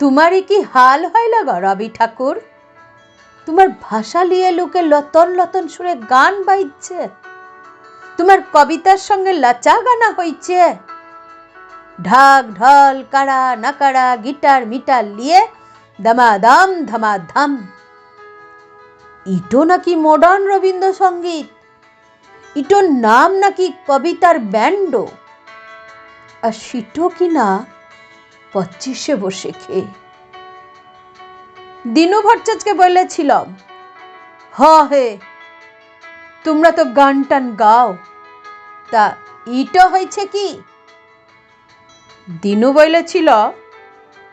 তোমারই কি হাল হয় লাগা রবি ঠাকুর? তোমার ভাষা লিয়ে লোকে লতন লতন সুরে গান বাইছে তোমার কবিতার সঙ্গে লাচা গানা হইছে। ঢাক, ঢল, কাড়া, নাকাড়া, গিটার, মিটার লিয়ে দামাদাম, ধামাধাম। ইটো নাকি মডার্ন রবীন্দ্রসঙ্গীত? ইটোর নাম নাকি কবিতার ব্যান্ডো? আর সিটো কিনা পঁচিশে বসে খেয়ে দিনু ভট্টাচার্যকে বলেছিলাম, হ হে, তোমরা তো গান টান গাও, তা ইটা হয়েছে কি? দিনু বলেছিল,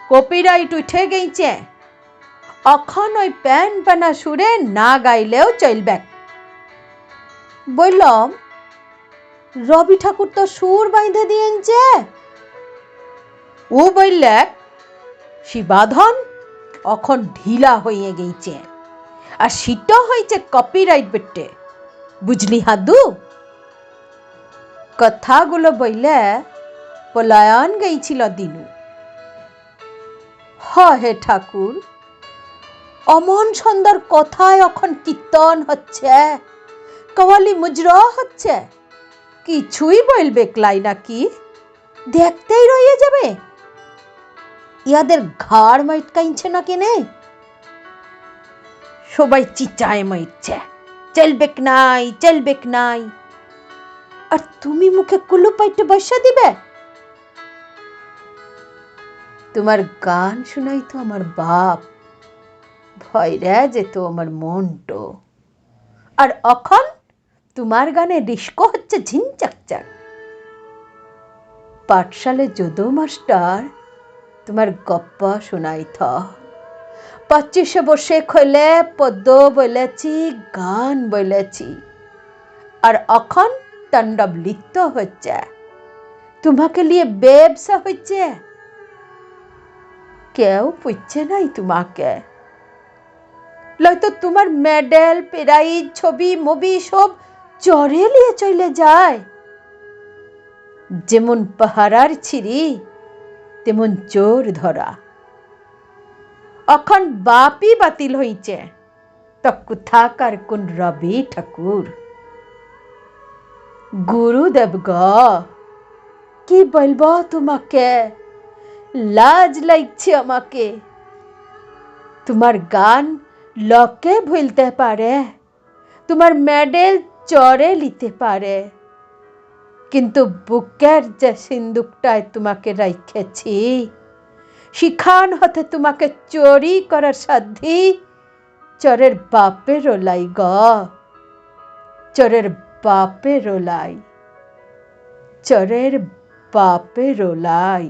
কপিরাইট উঠে গেছে অখন ওই প্যান পানা সুরে না গাইলেও চলবে। বললাম, রবি ঠাকুর তো সুর বাঁধে দিয়েছে ও বললে, শিবাধন, অখন ঢিলা হয়ে গেছে আর সেটা হয়েছে কপিরাইট বেটে। বুঝলি হাদু? কথাগুলো বইলে পলায়ন গেছিল দিনু। হ হে ঠাকুর, অমন সুন্দর কথায় এখন কীর্তন হচ্ছে, কওয়ালি মুজর হচ্ছে। কিছুই বলবে ক্লাই নাকি? দেখতেই রয়ে যাবে? ইয়াদের ঘাড় মাইটকাইছে না কেনে? সবাই চিচায় মাইটছে। চলবেক নাই চলবেক নাই। আর তুমি মুখে কুলু পাইটে বসে দিবে? তোমার গান শোনাই তো আমার বাপ। ভয়রা যেত আমার মনটো। আর অখন তোমার গানে ডিস্কো হচ্ছে ঝিনচাকচাক পাঠশালে যদু মাস্টার তোমার গপ্প শোনাই থ পঁচিশে বসে খোলে পদ্য বলেছি, গান বলেছি। আর অখন তাণ্ডব লিপ্ত হচ্ছে। তোমাকে নিয়ে ব্যবসা হচ্ছে। কেউ পুচ্ছে নাই তোমাকে। নয়তো তোমার মেডেল, প্রাইজ, ছবি, মুভি সব চরে নিয়ে চলে যায়। যেমন পাহারার ছিরি তেমন চোর ধরা। অখন বাপই বাতিল হইছে তো কোথাকার কোন রবি ঠাকুর। গুরুদেব গ, কি বলব তোমাকে? লাজ লাগছে আমাকে। তোমার গান লকে ভুলতে পারে, তোমার মেডেল চরে নিতে পারে। কিন্তু বুকের যে সিন্দুকটায় তোমাকে রাখেছি, শিখান হতে তোমাকে চোরি করার সাধ্যি চরের বাপের ওলাই গ, চরের বাপের ওলাই চরের বাপের ওলাই